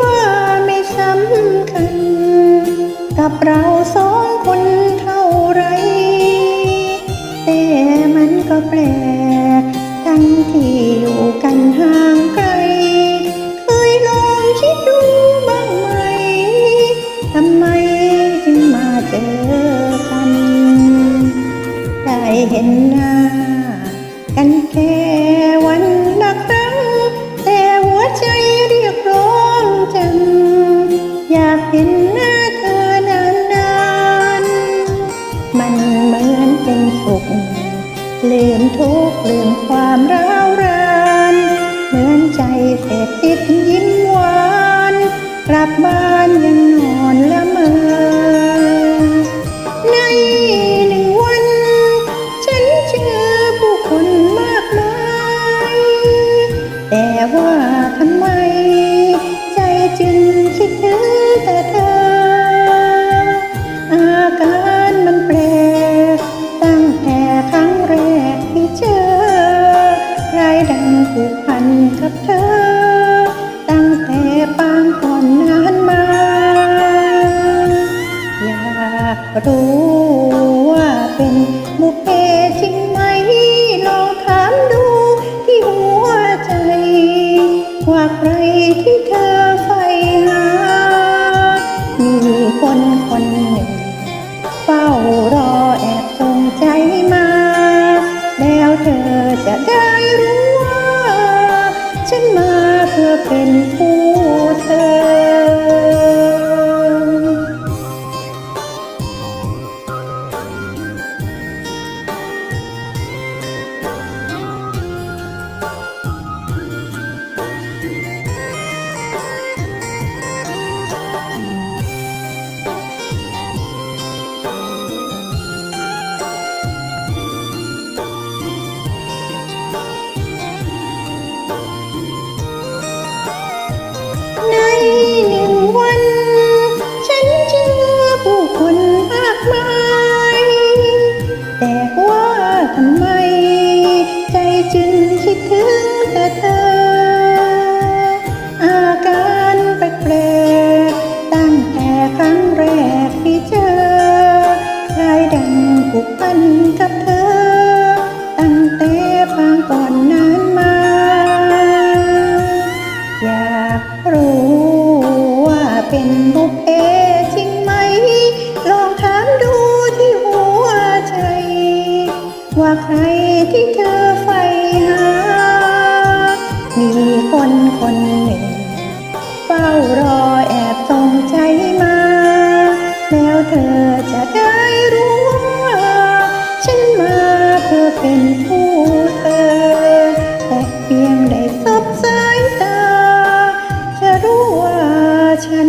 ว่าไม่สำคัญ กับเราสองคนเท่าไร แต่มันก็แปลก ทั้งที่อยู่กันห่างไกล เคยลองคิดดูบ้างไหม ทำไมจึงมาเจอกัน ได้เห็นหน้า limbs. เป็นผู้ ที่เจอคลายดังผูกพันกับเธอ ตั้งแต่ปางก่อนนานมา อยากรู้ว่าเป็นบุพเพจริงไหม ลองถามดูที่หัวใจ ว่าใครที่เธอ ธอจะได้รู้ว่าฉันมาเพื่อเป็นผู้เธอ แต่เพียงได้สบสายตา จะรู้ว่าฉัน